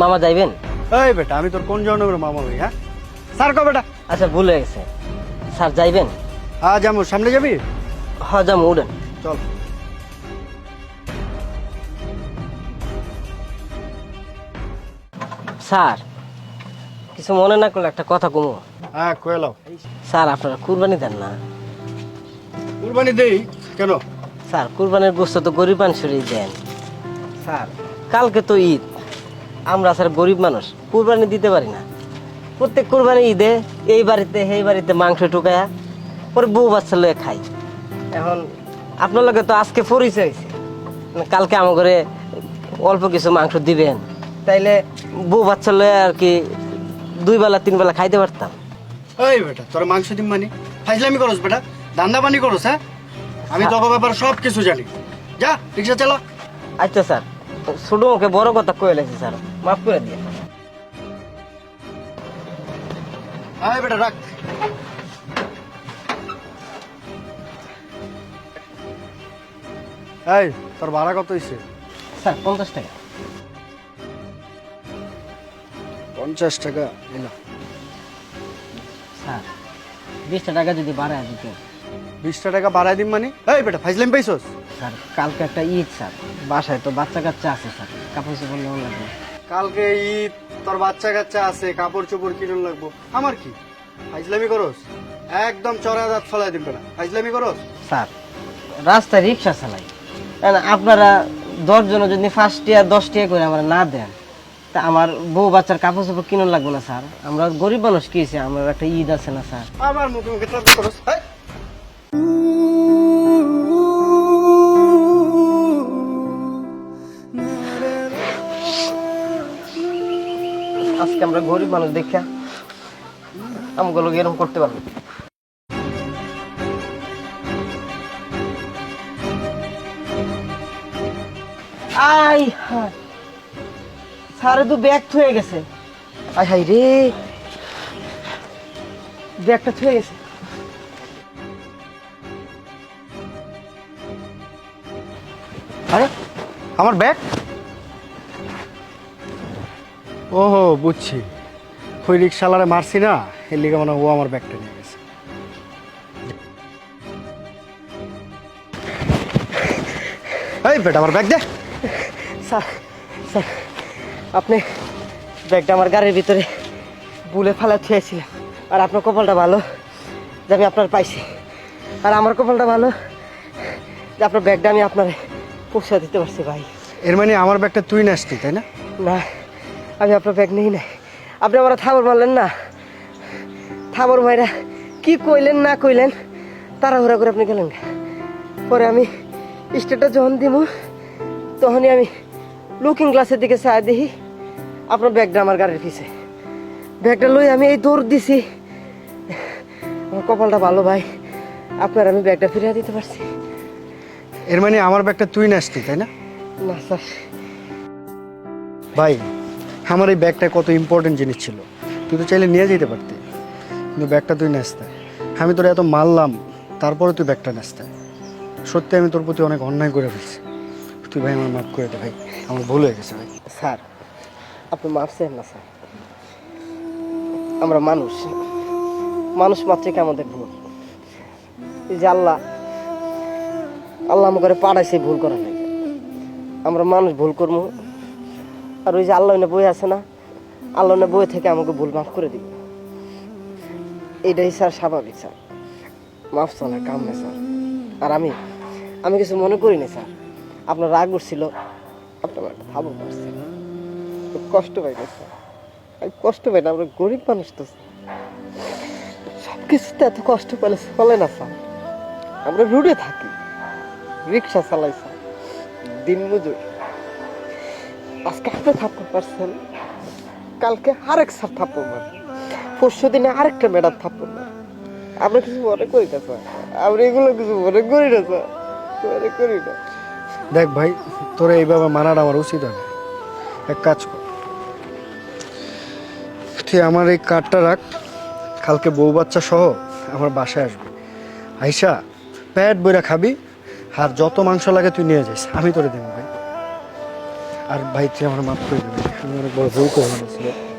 মামা যাইবেন? এই বেটা আমি তোর কোন জন্মের মামা ভাই হ্যাঁ? স্যার কো বেটা। আচ্ছা ভুল হয়ে গেছে। স্যার যাইবেন? হ্যাঁ যাব সামনে যাবি? হ যাম উঠেন। চল। স্যার কিছু মনে না করলে একটা কথা কমু। হ্যাঁ কয়ে স্যার আপনারা কুরবানি দেন না। কুরবানি দেই? কেন? স্যার কুরবানির গোস্ত তো গরিব মানুষেরই দেন। স্যার। কালকে তো ঈদ। আমরা স্যার গরিব মানুষ কুরবানি দিতে পারি না। প্রত্যেক কুরবানি ঈদে এই বাড়িতে সেই বাড়িতে মাংস টুকায়া পরে বউ বাচ্চা লয়ে খাই। এখন আপনার লগে তো আজকে পরিচয় হয়েছে। কালকে আমার ঘরে অল্প কিছু মাংস দিবেন। তাইলে বউ বাচ্চা লয়ে আর কি দুই বেলা তিন বেলা খাইতে পারতাম। এই বেটা তোর মাংস দিম মানি? ফাইজলামি করস বেটা দান্দা পানি করস হ্যাঁ? আমি ব্যাপার সব কিছু জানি। যা রিক্সা চালা। আচ্ছা স্যার। ছোট মুখে বড় কথা কয়ে লাগছে স্যার। মাফ করে দিয়ে আয় বেটা রাখ। এই তোর ভাড়া কত হইছে? স্যার পঞ্চাশ টাকা। পঞ্চাশ টাকা স্যার বিশটা টাকা যদি বাড়ায় দিতে। বিশটা টাকা বাড়াই দিম মানে? এই বেটা ফাইজলাম পাইছস? স্যার কালকে একটা ঈদ স্যার। বাসায় তো বাচ্চা কাচ্চা আছে স্যার। কাপড় চোপড় নেওয়া লাগবে। কালকে ঈদ তোর বাচ্চা কাচ্চা আছে কাপড় চোপড় কিনুন লাগবো। আমার কি? ফাইজলামি করস? একদম চড়া দাঁত ফলাই দিম বেটা। ফাইজলামি করস? স্যার রাস্তায় রিক্সা চালাই। আপনারা দশজন যদি ফার্স্ট ইয়ার দশ টাকা করে আমরা না দেন তা আমার বউ বাচ্চার কাপড় চোপড় কিনুন লাগবে না স্যার। আমরা গরিব মানুষ কি আমার একটা ঈদ আছে না স্যার। আমার মুখে মুখে। আজকে আমরা গরিব মানুষ দেখা আমগুলো এরকম করতে পারব। আই হায়, স্যারে তো ব্যাগ থয়ে গেছে। আই হাই রে ব্যাগটা থয়ে গেছে। আরে, আমার ব্যাগ? ওহো, বুঝছি। ওই রিক্সাওয়ালারে মারছি না, এর লিগে মনে ও আমার ব্যাগটা নিয়ে গেছে। এই বেটা, আমার ব্যাগ দে। স্যার স্যার, আপনি ব্যাগটা আমার গাড়ির ভিতরে বুলে ফেলা থুয়েছিলেন। আর আপনার কপালটা ভালো যে আমি আপনার পাইছি। আর আমার কপালটা ভালো যে আপনার ব্যাগটা আমি আপনার পৌঁছা দিতে পারছি ভাই। এর মানে আমার ব্যাগটা তুই নাসতি তাই না? না আমি আপনার ব্যাগ নেই নাই। আপনি আমার থাবর মারলেন না। থাবর ভাইরা কি কইলেন না কইলেন তাড়াহুড়া করে আপনি গেলেন। পরে আমি স্টেটটা যখন দিব তখনই আমি লুকিং গ্লাসের দিকে চাই দেখি আপনার ব্যাগটা আমার গাড়ির পিছে। ব্যাগটা লই আমি এই দৌড় দিছি। আমার কপালটা ভালো ভাই। আপনার আমি ব্যাগটা ফিরিয়ে দিতে পারছি। এর মানে আমার ব্যাগটা তুই নাসতি তাই না? না স্যার। ভাই আমার এই ব্যাগটা কত ইম্পর্টেন্ট জিনিস ছিল। তুই তো চাইলে নিয়ে যেতে পারতি। কিন্তু ব্যাগটা তুই নাচতে আমি তোর এত মারলাম তারপরে তুই ব্যাগটা নাচতে সত্যি আমি তোর প্রতি অনেক অন্যায় করে ফেলছি। তুই ভাই আমার মাফ করে দে ভাই। আমার ভুল হয়ে গেছে ভাই। স্যার আপনি মাফ চান না স্যার। আমরা মানুষ। মানুষ মাত্রই কি আমাদের ভুল? এই যে আল্লাহ আল্লাহ আমাকে পাঠাইছে ভুল করার লাগে। আমরা মানুষ ভুল করব। আর ওই যে আল্লাহ না বই আছে না, আল্লাহ না বই থেকে আমাকে ভুল মাফ করে দিবে। এটাই স্যার স্বাভাবিক স্যার। মাফ চলার কাম নেই স্যার। আর আমি আমি কিছু মনে করি করিনি স্যার। আপনার রাগ উঠছিল, আপনার ভাবো খুব কষ্ট পাই না স্যার। কষ্ট পাই না, আমরা গরিব মানুষ তো সব কিছুতে এত কষ্ট পেলে চলে না স্যার। আমরা রোডে থাকি। রিক্সা চালাই স্যার দিন মজুর। আজকে আপনি থাপ্পড় পারছেন কালকে আরেক স্যার থাপ্পড় মার পরশু দিনে আরেকটা ম্যাডাম থাপ্পড় মার আমরা কিছু মনে করি না স্যার। এগুলো কিছু মনে করি না স্যার। করি না। দেখ ভাই, তোর এইভাবে মানাটা আমার উচিত হবে। এক কাজ কর। তুই আমার এই কার্ডটা রাখ, কালকে বউ বাচ্চা সহ আমার বাসায় আসবে। আইসা প্যাট বইরা খাবি আর যত মাংস লাগে তুই নিয়ে যাস, আমি তোরে দেবো ভাই। আর ভাই, তুই আমার মাফ করে দেবে। আমি অনেক বড় ভুল করে